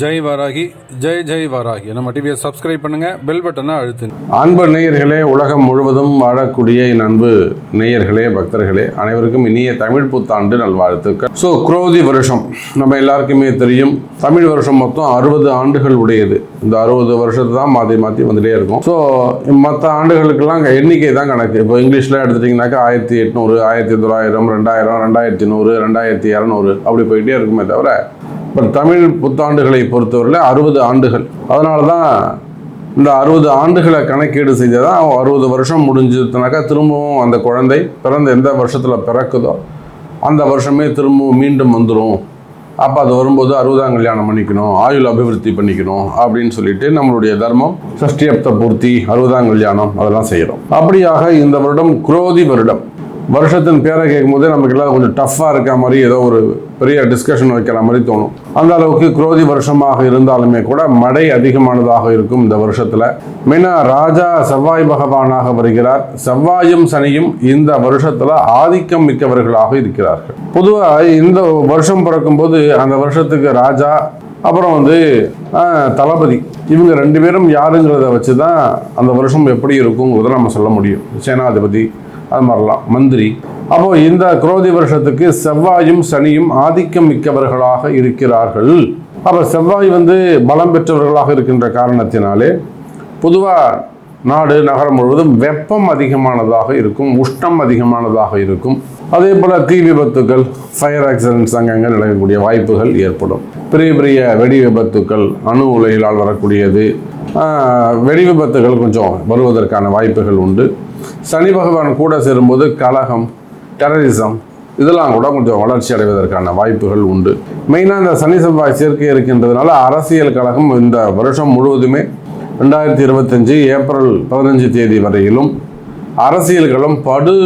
ஜெய் வாராகி ஜெய் ஜெய் வாராகி. நம்ம டிவியை சப்ஸ்கிரைப் பண்ணுங்க பெல் பட்டனை அழுத்துங்க அன்பு நேயர்களே உலகம் முழுவதும் வாழக்கூடிய என் அன்பு நேயர்களே பக்தர்களே அனைவருக்கும் இனிய தமிழ் புத்தாண்டு நல்வாழ்த்துக்கள். ஸோ குரோதி வருஷம். நம்ம எல்லாருக்குமே தெரியும் தமிழ் வருஷம் மொத்தம் அறுபது ஆண்டுகள் உடையது. இந்த அறுபது வருஷத்தை தான் மாற்றி மாற்றி வந்துட்டே இருக்கும். ஸோ மற்ற ஆண்டுகளுக்கெல்லாம் எண்ணிக்கை தான் கணக்கு. இப்போ இங்கிலீஷில் எடுத்துட்டிங்கனாக்கா ஆயிரத்தி எட்நூறு ஆயிரத்தி தொள்ளாயிரம் ரெண்டாயிரம் ரெண்டாயிரத்தி நூறு ரெண்டாயிரத்தி இரநூறு அப்படி போயிட்டே இருக்குமே தவிர இப்போ தமிழ் புத்தாண்டுகளை பொறுத்தவரையில் அறுபது ஆண்டுகள். அதனால தான் இந்த அறுபது ஆண்டுகளை கணக்கீடு செய்ததான் அறுபது வருஷம் முடிஞ்சதுனாக்கா திரும்பவும் அந்த குழந்தை பிறந்த எந்த வருஷத்தில் பிறக்குதோ அந்த வருஷமே திரும்பவும் மீண்டும் வந்துடும் அப்போ அது வரும்போது அறுபதாம் கல்யாணம் பண்ணிக்கணும் ஆயுள் அபிவிருத்தி பண்ணிக்கணும் அப்படின்னு சொல்லிட்டு நம்மளுடைய தர்மம் சஷ்டியப்த பூர்த்தி அறுபதாம் கல்யாணம் அதெல்லாம் செய்கிறோம் அப்படியாக இந்த வருடம் குரோதி வருடம். வருஷத்தின் பேரை கேட்கும்போது நமக்கு எல்லாம் கொஞ்சம் டஃப்பாக இருக்க மாதிரி ஏதோ ஒரு பெரிய டிஸ்கஷன் வைக்கிற மாதிரி தோணும். அந்த அளவுக்கு குரோதி வருஷமாக இருந்தாலுமே கூட மழை அதிகமானதாக இருக்கும் இந்த வருஷத்தில். மெயினாக ராஜா செவ்வாய் பகவானாக வருகிறார். செவ்வாயும் சனியும் இந்த வருஷத்தில் ஆதிக்கம் மிக்கவர்களாக இருக்கிறார்கள். பொதுவாக இந்த வருஷம் பிறக்கும்போது அந்த வருஷத்துக்கு ராஜா அப்புறம் வந்து தளபதி இவங்க ரெண்டு பேரும் யாருங்கிறத வச்சு தான் அந்த வருஷம் எப்படி இருக்குங்கிறத நம்ம சொல்ல முடியும். சேனாதிபதி அது மாதிரிலாம் மந்திரி. அப்போ இந்த குரோதி வருஷத்துக்கு செவ்வாயும் சனியும் ஆதிக்கம் மிக்கவர்களாக இருக்கிறார்கள். அப்போ செவ்வாய் வந்து பலம் பெற்றவர்களாக இருக்கின்ற காரணத்தினாலே பொதுவாக நாடு நகரம் முழுவதும் வெப்பம் அதிகமானதாக இருக்கும் உஷ்ணம் அதிகமானதாக இருக்கும். அதே போல் தீ விபத்துக்கள் ஃபயர் ஆக்சிடென்ட்ஸ் அங்கங்கே நடக்கக்கூடிய வாய்ப்புகள் ஏற்படும். பெரிய பெரிய வெடி விபத்துக்கள் அணு உலைகளால் வரக்கூடியது. வெடி விபத்துகள் கொஞ்சம் வருவதற்கான வாய்ப்புகள் உண்டு. சனி பகவான் கூட சேரும்போது கலகம் டெரரிசம் இதெல்லாம் கூட கொஞ்சம் வளர்ச்சி அடைவதற்கான வாய்ப்புகள் உண்டு. மெயினாக இந்த சனி செவ்வாய் சேர்க்கை இருக்கின்றதுனால அரசியல் கழகம் இந்த வருஷம் முழுவதுமே ரெண்டாயிரத்தி இருபத்தஞ்சு ஏப்ரல் பதினஞ்சு தேதி வரையிலும் அரசியல்களும் படு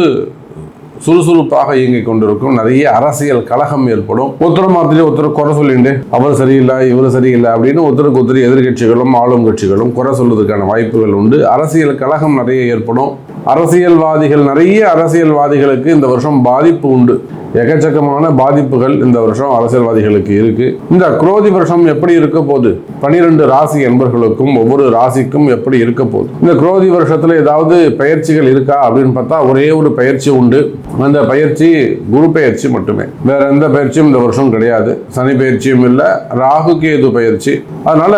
சுறுசுறுப்பாக இயங்கிக் கொண்டிருக்கும். நிறைய அரசியல் கழகம் ஏற்படும். ஒருத்தர் மாதிரி ஒருத்தர் குறை சொல்லிண்டு அவர் சரியில்லை இவர் சரியில்லை அப்படின்னு ஒருத்தருக்கு ஒருத்தர் எதிர்கட்சிகளும் ஆளும் கட்சிகளும் குறை சொல்வதற்கான வாய்ப்புகள் உண்டு. அரசியல் கழகம் நிறைய ஏற்படும். அரசியல்வாதிகள் நிறைய அரசியல்வாதிகளுக்கு இந்த வருஷம் பாதிப்பு உண்டு. எக்கச்சக்கமான பாதிப்புகள் இந்த வருஷம் அரசியல்வாதிகளுக்கு இருக்கு. இந்த குரோதி வருஷம் எப்படி இருக்க போது பனிரெண்டு ராசி என்பர்களுக்கும் ஒவ்வொரு ராசிக்கும் எப்படி இருக்க போகுது? இந்த குரோதி வருஷத்துல ஏதாவது பயிற்சிகள் இருக்கா அப்படின்னு பார்த்தா ஒரே ஒரு பயிற்சி உண்டு. அந்த பயிற்சி குரு பயிற்சி மட்டுமே. வேற எந்த பயிற்சியும் இந்த வருஷம் கிடையாது. சனி பயிற்சியும் இல்லை ராகு கேது பயிற்சி. அதனால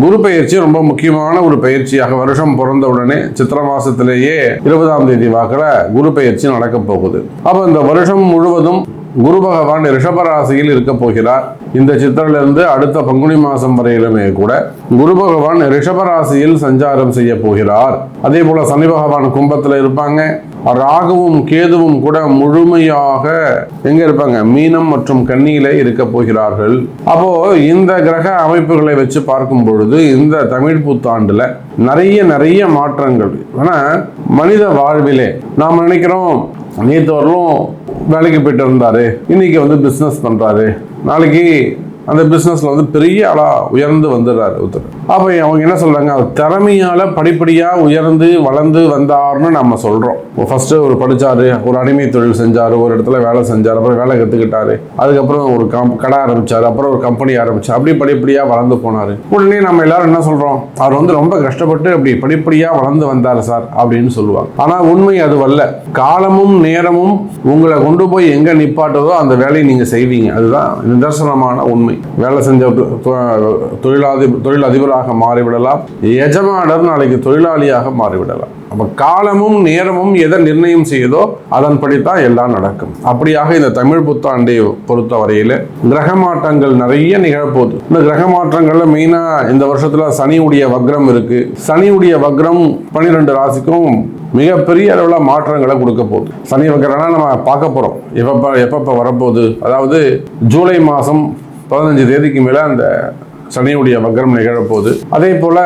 குரு பயிற்சி ரொம்ப முக்கியமான ஒரு பயிற்சியாக வருஷம் பிறந்த உடனே சித்திர மாசத்திலேயே இருபதாம் தேதி வாக்கில் குரு பயிற்சி நடக்க போகுது. அப்போ இந்த வருஷம் முழுவதும் குரு பகவான் ரிஷபராசியில் இருக்க போகிறார். இந்த சித்திரிலிருந்து அடுத்த பங்குனி மாசம் வரையிலுமே கூட குரு பகவான் ரிஷபராசியில் சஞ்சாரம் செய்ய போகிறார். அதே போல சனி பகவான் கும்பத்தில் இருப்பாங்க. ராகுவும் கேதுவும் கூட முழுமையாக எங்க இருப்பாங்க? மீனம் மற்றும் கன்னியில இருக்க போகிறார்கள். அப்போ இந்த கிரக அமைப்புகளை வச்சு பார்க்கும் பொழுது இந்த தமிழ் புத்தாண்டுல நிறைய நிறைய மாற்றங்கள். ஆனா மனித வாழ்விலே நாம் நினைக்கிறோம் நேற்று வரலும் வேலைக்கு போயிட்டு இருந்தாரு. இன்னைக்கு வந்து பிஸ்னஸ் பண்றாரு. நாளைக்கு அந்த பிஸ்னஸில் வந்து பெரிய ஆளாக உயர்ந்து வந்துடுறாரு ஒருத்தர். அப்போ அவங்க என்ன சொல்கிறாங்க அவர் திறமையால் படிப்படியாக உயர்ந்து வளர்ந்து வந்தார்னு நம்ம சொல்கிறோம் ஃபஸ்ட்டு ஒரு படித்தார் ஒரு அடிமை தொழில் செஞ்சார் ஒரு இடத்துல வேலை செஞ்சார் அப்புறம் வேலை கற்றுக்கிட்டாரு அதுக்கப்புறம் ஒரு கம் கடை ஆரம்பித்தார் அப்புறம் ஒரு கம்பெனி ஆரம்பிச்சாரு. அப்படி படிப்படியாக வளர்ந்து போனார். உடனே நம்ம எல்லாரும் என்ன சொல்கிறோம் அவர் வந்து ரொம்ப கஷ்டப்பட்டு அப்படி படிப்படியாக வளர்ந்து வந்தார் சார் அப்படின்னு சொல்லுவாங்க. ஆனால் உண்மை அது வரல காலமும் நேரமும் உங்களை கொண்டு போய் எங்கே நிப்பாட்டுதோ அந்த வேலையை நீங்கள் செய்வீங்க. அதுதான் நிதர்சனமான உண்மை. வேலை செஞ்ச தொழிலாதி தொழிலதிபராக மாறிவிடலாம். எஜமானர் நாளைக்கு தொழிலாளியாக மாறிவிடலாம். அப்போ காலமும் நேரமும் எதை நிர்ணயம் செய்யுதோ அதன்படி தான் எல்லாம் நடக்கும். அப்படியாக இந்த தமிழ் புத்தாண்டை பொறுத்த வரையில் கிரக மாற்றங்கள் நிறைய நிகழப்போகுது. இந்த கிரக மாற்றங்கள்ல மெயினாக இந்த வருஷத்துல சனியுடைய வக்ரம் இருக்கு. சனியுடைய வக்ரம் பன்னிரெண்டு ராசிக்கும் மிகப்பெரிய அளவில் மாற்றங்களை கொடுக்க போகுது. சனி வக்கரம்னா நம்ம பார்க்க போகிறோம் எப்பப்போ எப்பப்போ வரப்போகுது? அதாவது ஜூலை மாதம் பதினஞ்சு தேதிக்கு மேலே அந்த சனியுடைய வக்ரம் நிகழப்போகுது. அதே போல்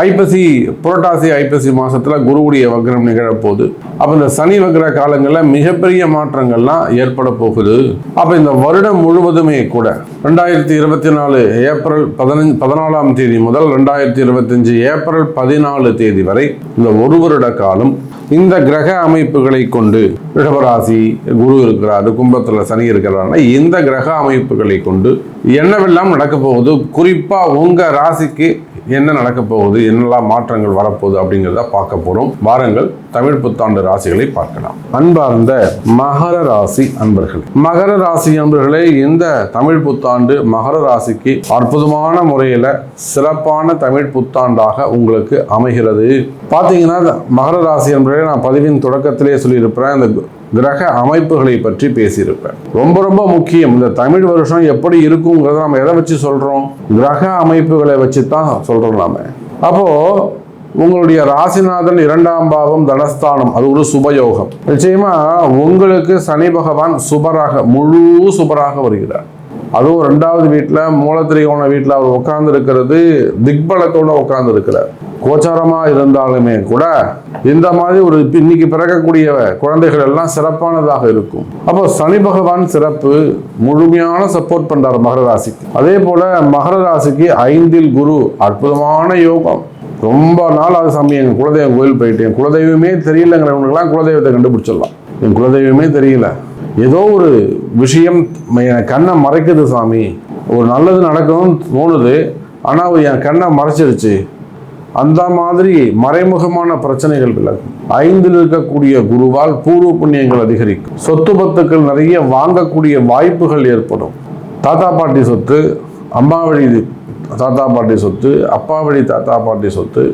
ஐப்பசி புரட்டாசி ஐப்பசி மாசத்துல குருவுடைய வக்ரம் நிகழப்போகுது. அப்போ இந்த சனி வக்ர காலங்களில் மிகப்பெரிய மாற்றங்கள்லாம் ஏற்பட போகுது. அப்போ இந்த வருடம் முழுவதுமே கூட ரெண்டாயிரத்தி இருபத்தி நாலு ஏப்ரல் பதினஞ்சு பதினாலாம் தேதி முதல் ரெண்டாயிரத்தி இருபத்தஞ்சு ஏப்ரல் பதினாலு தேதி வரை இந்த ஒரு வருட காலம் இந்த கிரக அமைப்புகளை கொண்டு ரிஷபராசி குரு இருக்கிறாரு கும்பத்தில் சனி இருக்கிறாருன்னா இந்த கிரக அமைப்புகளை கொண்டு என்னவெல்லாம் நடக்க போகுது? குறிப்பாக உங்கள் ராசிக்கு என்ன நடக்க போகுது என்னெல்லாம் மாற்றங்கள் வரப்போகுது அப்படிங்கிறத பார்க்க போகிறோம் வாரங்கள் தமிழ் புத்தாண்டு ராசிகளை பார்க்கலாம். அன்பார்ந்த மகர ராசி அன்பர்கள். மகர ராசி அன்பர்களே இந்த தமிழ் புத்தாண்டு மகர ராசிக்கு அற்புதமான முறையில் சிறப்பான தமிழ் புத்தாண்டாக உங்களுக்கு அமைகிறது. பார்த்தீங்கன்னா மகர ராசி அன்பர்களே நான் பதிவின் தொடக்கத்திலே சொல்லியிருப்பேன் இந்த கிரக அமைப்புகளை பற்றி பேசியிருப்பேன். ரொம்ப ரொம்ப முக்கியம். இந்த தமிழ் வருஷம் எப்படி இருக்குங்கிறத நம்ம எதை வச்சு சொல்கிறோம் கிரக அமைப்புகளை வச்சு தான் சொல்கிறோம் நாம. அப்போது உங்களுடைய ராசிநாதன் இரண்டாம் பாவம் தனஸ்தானம் அது ஒரு சுபயோகம். நிச்சயமா உங்களுக்கு சனி பகவான் சுபராக முழு சுபராக வருகிறார். அதுவும் ரெண்டாவது வீட்டில் மூலத்திரிகோண வீட்டில் அவர் உட்கார்ந்து இருக்கிறது திக்பலத்தோட உட்கார்ந்து இருக்கிறார் கோச்சாரமாக இருந்தாலுமே கூட இந்த மாதிரி ஒரு இன்னைக்கு பிறக்கக்கூடிய குழந்தைகள் எல்லாம் சிறப்பானதாக இருக்கும். அப்போ சனி பகவான் சிறப்பு முழுமையான சப்போர்ட் பண்றார் மகர ராசிக்கு. அதே போல மகர ராசிக்கு ஐந்தில் குரு அற்புதமான யோகம். ரொம்ப நாள் அது சாமி எங்கள் குலதெய்வம் கோயில் போயிட்டேன் குலதெய்வமே தெரியலங்கிறவங்களுக்குலாம் குலதெய்வத்தை கண்டுபிடிச்சிடலாம். என் குலதெய்வமே தெரியல. ஏதோ ஒரு விஷயம் என் கண்ணை மறைக்குது சாமி. ஒரு நல்லது நடக்கணும்னு தோணுது ஆனால் என் கண்ணை மறைச்சிருச்சு. அந்த மாதிரி மறைமுகமான பிரச்சனைகள் விலகும். ஐந்தில் இருக்கக்கூடிய குருவால் பூர்வ புண்ணியங்கள் அதிகரிக்கும். சொத்து பத்துக்கள் நிறைய வாங்கக்கூடிய வாய்ப்புகள் ஏற்படும். தாத்தா பாட்டி சொத்து அம்மா வழி தாத்தா பாட்டி சொத்து அப்பா வழி தாத்தா பாட்டி சொத்து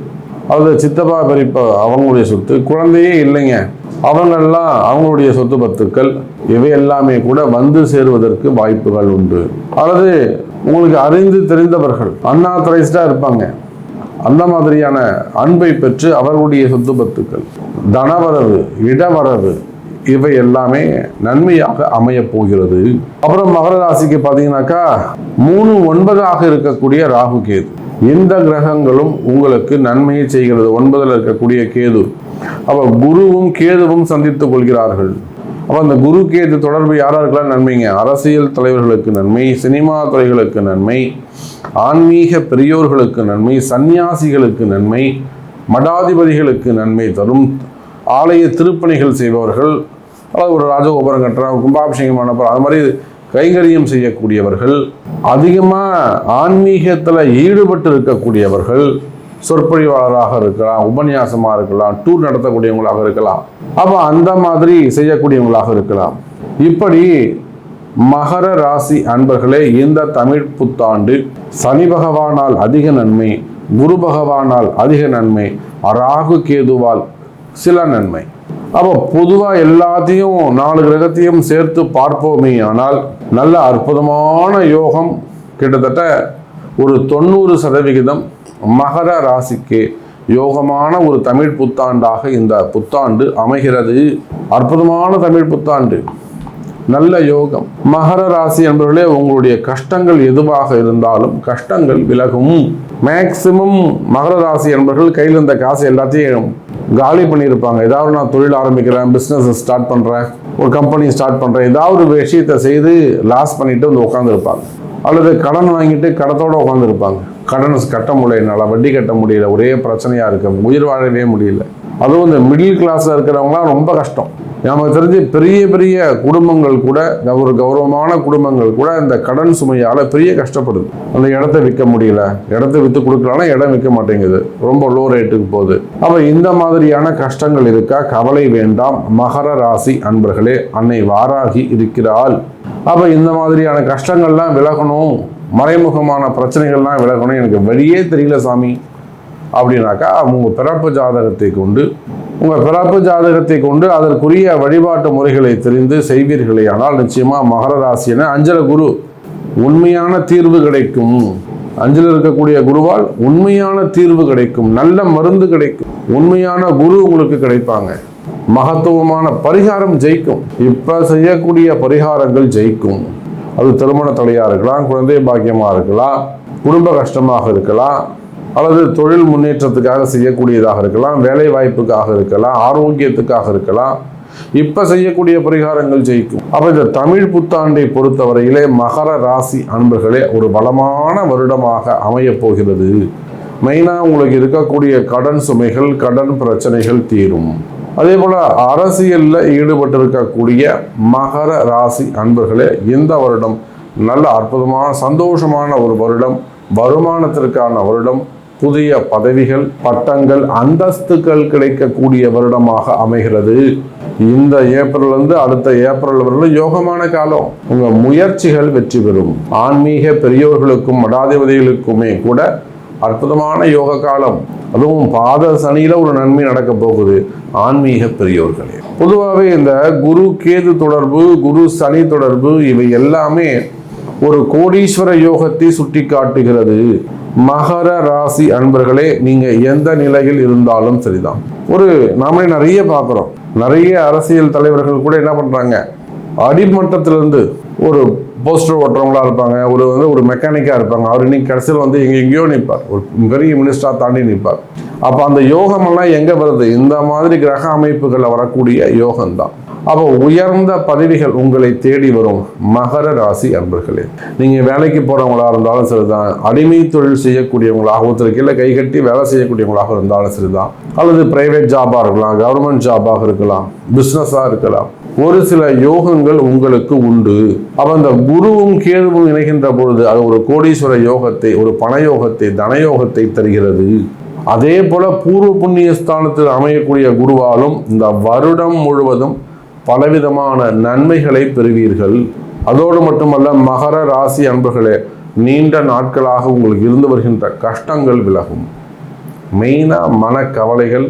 அது சித்தப்பா பெரியப்பா அவங்களுடைய சொத்து குழந்தையே இல்லைங்க. அவங்கெல்லாம் அவங்களுடைய சொத்து பத்துக்கள் இவை எல்லாமே கூட வந்து சேருவதற்கு வாய்ப்புகள் உண்டு. அல்லது உங்களுக்கு அறிந்து தெரிந்தவர்கள் அண்ணா அன்ஆத்தரைஸ்டாக இருப்பாங்க. அந்த மாதிரியான அன்பை பெற்று அவர்களுடைய சொத்து பத்துக்கள் தனவரவு இடவரவு இவை எல்லாமே நன்மையாக அமையப் போகிறது. அப்புறம் மகர ராசிக்கு பார்த்தீங்கன்னாக்கா மூணு ஒன்பதாக இருக்கக்கூடிய ராகு கேது. இந்த கிரகங்களும் உங்களுக்கு நன்மையை செய்கிறது. ஒன்பதில் இருக்கக்கூடிய கேது. அப்போ குருவும் கேதுவும் சந்தித்துக் கொள்கிறார்கள். அப்போ அந்த குரு இது தொடர்பு யாராருக்கெல்லாம் நன்மைங்க? அரசியல் தலைவர்களுக்கு நன்மை சினிமா துறைகளுக்கு நன்மை ஆன்மீக பெரியோர்களுக்கு நன்மை சந்நியாசிகளுக்கு நன்மை மடாதிபதிகளுக்கு நன்மை தரும் ஆலய திருப்பணிகள் செய்பவர்கள் அதாவது ஒரு ராஜகோபுரம் கட்டுறாங்க கும்பாபிஷேகம் பண்ணப்போ அது மாதிரி கைங்கரியம் செய்யக்கூடியவர்கள் அதிகமாக ஆன்மீகத்தில் ஈடுபட்டு இருக்கக்கூடியவர்கள் சொற்பொழிவாளராக இருக்கலாம் உபன்யாசமாக இருக்கலாம் டூர் நடத்தக்கூடியவங்களாக இருக்கலாம். அப்போ அந்த மாதிரி செய்யக்கூடியவங்களாக இருக்கலாம். இப்படி மகர ராசி அன்பர்களே இந்த தமிழ் புத்தாண்டு சனி பகவானால் அதிக நன்மை குரு பகவானால் அதிக நன்மை ராகு கேதுவால் சில நன்மை. அப்போ பொதுவாக எல்லாத்தையும் நாலு கிரகத்தையும் சேர்த்து பார்ப்போமே ஆனால் நல்ல அற்புதமான யோகம் கிட்டத்தட்ட ஒரு தொண்ணூறு சதவிகிதம் மகர ராசிக்கு யோகமான ஒரு தமிழ் புத்தாண்டாக இந்த புத்தாண்டு அமைகிறது. அற்புதமான தமிழ் புத்தாண்டு. நல்ல யோகம். மகர ராசி என்பவர்களே உங்களுடைய கஷ்டங்கள் எதுவாக இருந்தாலும் கஷ்டங்கள் விலகும். மேக்சிமம் மகர ராசி என்பவர்கள் கையில் இருந்த காசு எல்லாத்தையும் காலி பண்ணியிருப்பாங்க. ஏதாவது நான் தொழில் ஆரம்பிக்கிறேன் பிஸ்னஸ் ஸ்டார்ட் பண்ணுறேன் ஒரு கம்பெனி ஸ்டார்ட் பண்ணுறேன் ஏதாவது ஒரு விஷயத்தை செய்து லாஸ் பண்ணிட்டு வந்து உட்காந்துருப்பாங்க அல்லது கடன் வாங்கிட்டு கடத்தோட உட்காந்துருப்பாங்க கடன் கட்ட முடியல என்னால் வட்டி கட்ட முடியல ஒரே பிரச்சனையாக இருக்கு உயிர் வாழவே முடியல. அதுவும் இந்த மிடில் கிளாஸில் இருக்கிறவங்களாம் ரொம்ப கஷ்டம். நமக்கு தெரிஞ்சு பெரிய பெரிய குடும்பங்கள் கூட ஒரு கௌரவமான குடும்பங்கள் கூட இந்த கடன் சுமையால் பெரிய கஷ்டப்படுது. அந்த இடத்த விற்க முடியல இடத்த விற்று கொடுக்கலாம்னா இடம் விற்க மாட்டேங்குது. ரொம்ப லோ ரேட்டுக்கு போகுது. அப்போ இந்த மாதிரியான கஷ்டங்கள் இருக்கா? கவலை வேண்டாம். மகர ராசி அன்பர்களே அன்னை வாராகி இருக்கிறாள். அப்போ இந்த மாதிரியான கஷ்டங்கள்லாம் விலகணும். மறைமுகமான பிரச்சனைகள்லாம் விலகணும் எனக்கு வழியே தெரியல சாமி. அப்படின்னாக்கா உங்கள் பிறப்பு ஜாதகத்தை கொண்டு உங்கள் பிறப்பு ஜாதகத்தை கொண்டு அதற்குரிய வழிபாட்டு முறைகளை தெரிந்து செய்வீர்களே ஆனால் நிச்சயமாக மகர ராசின அஞ்சல குரு உண்மையான தீர்வு கிடைக்கும். அஞ்சில் இருக்கக்கூடிய குருவால் உண்மையான தீர்வு கிடைக்கும். நல்ல மருந்து கிடைக்கும். உண்மையான குரு உங்களுக்கு கிடைப்பாங்க. மகத்துவமான பரிகாரம் ஜெயிக்கும். இப்போ செய்யக்கூடிய பரிகாரங்கள் ஜெயிக்கும். அது திருமண தடையாக இருக்கலாம் குழந்தை பாக்கியமாக இருக்கலாம் குடும்ப கஷ்டமாக இருக்கலாம் அல்லது தொழில் முன்னேற்றத்துக்காக செய்யக்கூடியதாக இருக்கலாம் வேலை வாய்ப்புக்காக இருக்கலாம் ஆரோக்கியத்துக்காக இருக்கலாம். இப்போ செய்யக்கூடிய பரிகாரங்கள் ஜெயிக்கும். அப்போ இந்த தமிழ் புத்தாண்டை பொறுத்தவரையிலே மகர ராசி அன்பர்களே ஒரு பலமான வருடமாக அமையப் போகிறது. மெயினாக உங்களுக்கு இருக்கக்கூடிய கடன் சுமைகள் கடன் பிரச்சனைகள் தீரும். அதே போல் அரசியலில் ஈடுபட்டிருக்கக்கூடிய மகர ராசி அன்பர்களே இந்த வருடம் நல்ல அற்புதமான சந்தோஷமான ஒரு வருடம் வருமானத்திற்கான வருடம் புதிய பதவிகள் பட்டங்கள் அந்தஸ்துகள் கிடைக்கக்கூடிய வருடமாக அமைகிறது. இந்த ஏப்ரல் இருந்து அடுத்த ஏப்ரல் வரையிலும் யோகமான காலம். உங்க முயற்சிகள் வெற்றி பெறும். ஆன்மீக பெரியோர்களுக்கும் மடாதிபதிகளுக்குமே கூட அற்புதமான யோக காலம். அதுவும் பாத சனியில் ஒரு நன்மை நடக்க போகுது. ஆன்மீக பெரியோர்களே. பொதுவாகவே இந்த குரு கேது தொடர்பு குரு சனி தொடர்பு இவை எல்லாமே ஒரு கோடீஸ்வர யோகத்தை சுட்டி காட்டுகிறது. மகர ராசி அன்பர்களே நீங்க எந்த நிலையில் இருந்தாலும் சரிதான். ஒரு நாமளே நிறைய பார்க்குறோம். நிறைய அரசியல் தலைவர்கள் கூட என்ன பண்றாங்க? அடிமட்டத்திலிருந்து ஒரு போஸ்டர் ஓட்டுறவங்களா இருப்பாங்க ஒரு வந்து ஒரு மெக்கானிக்காக இருப்பாங்க. அவர் இன்னைக்கு கடைசியில் வந்து எங்க எங்கேயோ நிற்பார் ஒரு பெரிய மினிஸ்டராக தாண்டி நிற்பார் அப்போ அந்த யோகமெல்லாம் எங்கே வருது? இந்த மாதிரி கிரக அமைப்புகளில் வரக்கூடிய யோகம் தான் அப்போ உயர்ந்த பதவிகள் உங்களை தேடி வரும் மகர ராசி அன்பர்களே. நீங்கள் வேலைக்கு போகிறவங்களாக இருந்தாலும் சரிதான். அடிமை தொழில் செய்யக்கூடியவங்களாக ஒருத்தர் கீழே கைகட்டி வேலை செய்யக்கூடியவங்களாக இருந்தாலும் சரிதான். அல்லது பிரைவேட் ஜாபாக இருக்கலாம் கவர்மெண்ட் ஜாபாக இருக்கலாம் பிஸ்னஸாக இருக்கலாம். ஒரு சில யோகங்கள் உங்களுக்கு உண்டு. அப்போ அந்த குருவும் கேதுவும் இணைகின்ற பொழுது அது ஒரு கோடீஸ்வர யோகத்தை ஒரு பண யோகத்தை தன தனயோகத்தை தருகிறது. அதே போல பூர்வ புண்ணிய ஸ்தானத்தில் அமையக்கூடிய குருவாலும் இந்த வருடம் முழுவதும் பலவிதமான நன்மைகளை பெறுவீர்கள். அதோடு மட்டுமல்ல மகர ராசி அன்பர்களே நீண்ட நாட்களாக உங்களுக்கு இருந்து வருகின்ற கஷ்டங்கள் விலகும். மெயினாக மனக்கவலைகள்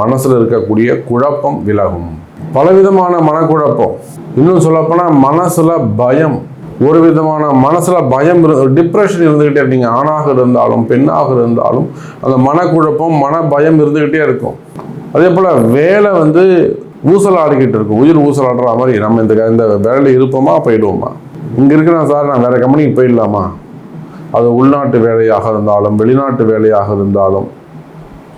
மனசில் இருக்கக்கூடிய குழப்பம் விலகும். பலவிதமான மனக்குழப்பம். இன்னும் சொல்லப்போனால் மனசில் பயம். ஒரு விதமான மனசில் பயம் டிப்ரெஷன் இருந்துக்கிட்டே நீங்கள் ஆணாக இருந்தாலும் பெண்ணாக இருந்தாலும் அந்த மனக்குழப்பம் மன பயம் இருந்துக்கிட்டே இருக்கும். அதே போல் வேலை வந்து ஊசலாடிக்கிட்டு இருக்கும். உயிர் ஊசலாடுற மாதிரி நம்ம இந்த இந்த வேலையில் இருப்போமா போயிடுவோமா? இங்கே இருக்கிறேன் சார் நான் வேறு கம்பெனிக்கு போயிடலாமா? அது உள்நாட்டு வேலையாக இருந்தாலும் வெளிநாட்டு வேலையாக இருந்தாலும்.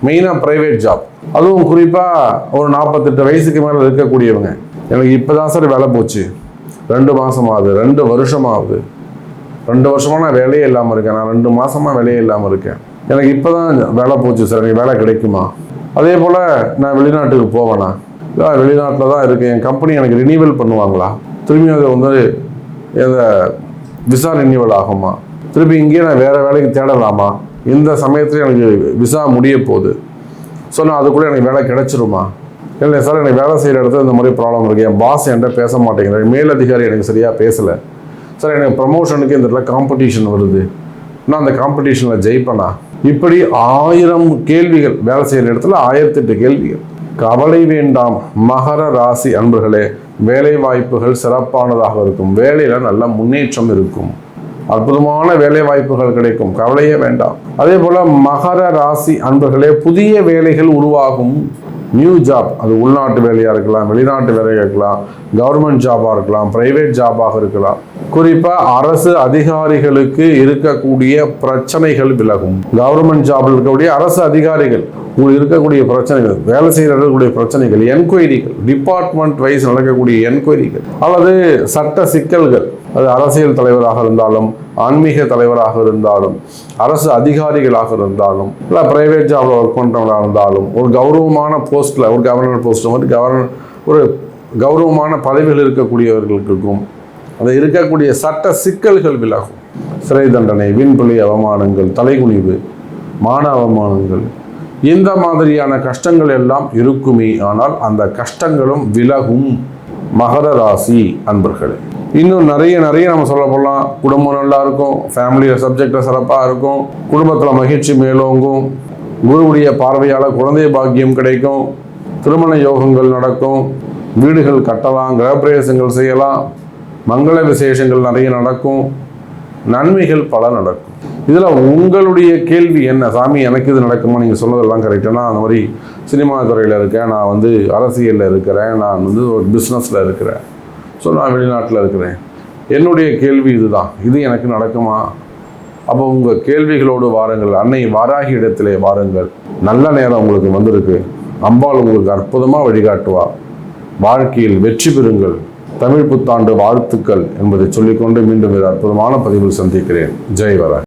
மெயினாக ப்ரைவேட் ஜாப் அதுவும் குறிப்பாக ஒரு நாற்பத்தெட்டு வயசுக்கு மேலே இருக்கக்கூடியவங்க. எனக்கு இப்போ தான் சார் வேலை போச்சு. ரெண்டு மாதம் ஆகுது ரெண்டு வருஷம் ஆகுது ரெண்டு வருஷமாக நான் வேலையே இல்லாமல் இருக்கேன். நான் ரெண்டு மாதமாக வேலையே இல்லாமல் இருக்கேன். எனக்கு இப்போ தான் வேலை போச்சு சார். எனக்கு வேலை கிடைக்குமா? அதே போல் நான் வெளிநாட்டுக்கு போவேனா? வெளிநாட்டில் தான் இருக்குது என் கம்பெனி எனக்கு ரினியூவல் பண்ணுவாங்களா? திரும்பி அது வந்து எந்த விசா ரினியூவல் ஆகுமா? திருப்பி இங்கேயே நான் வேறு வேலைக்கு தேடலாமா? இந்த சமயத்தில் எனக்கு விசா முடிய போகுது. ஸோ நான் அதுக்குள்ளே எனக்கு வேலை கிடச்சிருமா? இல்லை சார் எனக்கு வேலை செய்கிற இடத்துல இந்த மாதிரி ப்ராப்ளம் இருக்குது என் பாஸ் என்கிட்ட பேச மாட்டேங்கிறார். மேலதிகாரி எனக்கு சரியாக பேசலை. சார் எனக்கு ப்ரமோஷனுக்கு இந்த இடத்துல காம்படிஷன் வருது. நான் அந்த காம்படிஷனில் ஜெயிப்பேனா? இப்படி ஆயிரம் கேள்விகள் வேலை செய்கிற இடத்துல ஆயிரத்தெட்டு கேள்விகள். கவலை வேண்டாம் மகர ராசி அன்பர்களே வேலை வாய்ப்புகள் சிறப்பானதாக இருக்கும். வேலையில் நல்ல முன்னேற்றம் இருக்கும். அற்புதமான வேலை வாய்ப்புகள் கிடைக்கும். கவலையே வேண்டாம். அதே போல மகர ராசி அன்பர்களே புதிய வேலைகள் உருவாகும். நியூ ஜாப் அது உள்நாட்டு வேலையாக இருக்கலாம் வெளிநாட்டு வேலையாக இருக்கலாம் கவர்மெண்ட் ஜாபாக இருக்கலாம் பிரைவேட் ஜாபாக இருக்கலாம். குறிப்பாக அரசு அதிகாரிகளுக்கு இருக்கக்கூடிய பிரச்சனைகள் விலகும். கவர்மெண்ட் ஜாபில் இருக்கக்கூடிய அரசு அதிகாரிகள் உங்களுக்கு இருக்கக்கூடிய பிரச்சனைகள் வேலை செய்கிற பிரச்சனைகள் என்கொயரிகள் டிபார்ட்மெண்ட் வைஸ் நடக்கக்கூடிய என்கொயரிகள் அல்லது சட்ட சிக்கல்கள் அது அரசியல் தலைவராக இருந்தாலும் ஆன்மீக தலைவராக இருந்தாலும் அரசு அதிகாரிகளாக இருந்தாலும் இல்லை ப்ரைவேட் ஜாப்ல ஒர்க் பண்ணுறவங்களாக இருந்தாலும் ஒரு கௌரவமான போஸ்ட்டில் ஒரு கவர்னர் போஸ்ட் மாதிரி கவர்னர் ஒரு கௌரவமான பதவிகள் இருக்கக்கூடியவர்களுக்கும் அது இருக்கக்கூடிய சட்ட சிக்கல்கள் விலகும். சிறை தண்டனை விண்புலி அவமானங்கள் தலைகுனிவு மான அவமானங்கள் இந்த மாதிரியான கஷ்டங்கள் எல்லாம் இருக்குமே ஆனால் அந்த கஷ்டங்களும் விலகும். மகர ராசி அன்பர்களே இன்னும் நிறைய நிறைய நம்ம சொல்ல போகலாம் குடும்பம் நல்லா இருக்கும் ஃபேமிலியில் சப்ஜெக்டில் சிறப்பாக இருக்கும் குடும்பத்தில் மகிழ்ச்சி மேலோங்கும் குருவுடைய பார்வையால் குழந்தை பாக்கியம் கிடைக்கும் திருமண யோகங்கள் நடக்கும் வீடுகள் கட்டலாம் கிரகப்பிரவேசங்கள் செய்யலாம் மங்கள விசேஷங்கள் நிறைய நடக்கும் நன்மைகள் பல நடக்கும். இதில் உங்களுடைய கேள்வி என்ன? சாமி எனக்கு இது நடக்குமா? நீங்கள் சொன்னதெல்லாம் கரெக்டாக நான் அந்த மாதிரி சினிமா துறையில் இருக்கேன். நான் வந்து அரசியலில் இருக்கிறேன். நான் வந்து ஒரு பிஸ்னஸில் இருக்கிறேன். ஸோ நான் வெளிநாட்டில் இருக்கிறேன். என்னுடைய கேள்வி இதுதான். இது எனக்கு நடக்குமா? அப்போ உங்கள் கேள்விகளோடு வாருங்கள். அன்னை வாராகி இடத்திலே வாருங்கள். நல்ல நேரம் உங்களுக்கு வந்திருக்கு. அம்பாள் உங்களுக்கு அற்புதமாக வழிகாட்டுவா. வாழ்க்கையில் வெற்றி பெறுங்கள். தமிழ் புத்தாண்டு வாழ்த்துக்கள் என்பதை சொல்லிக்கொண்டு மீண்டும் ஒரு அற்புதமான பதிவில் சந்திக்கிறேன். ஜெய் வர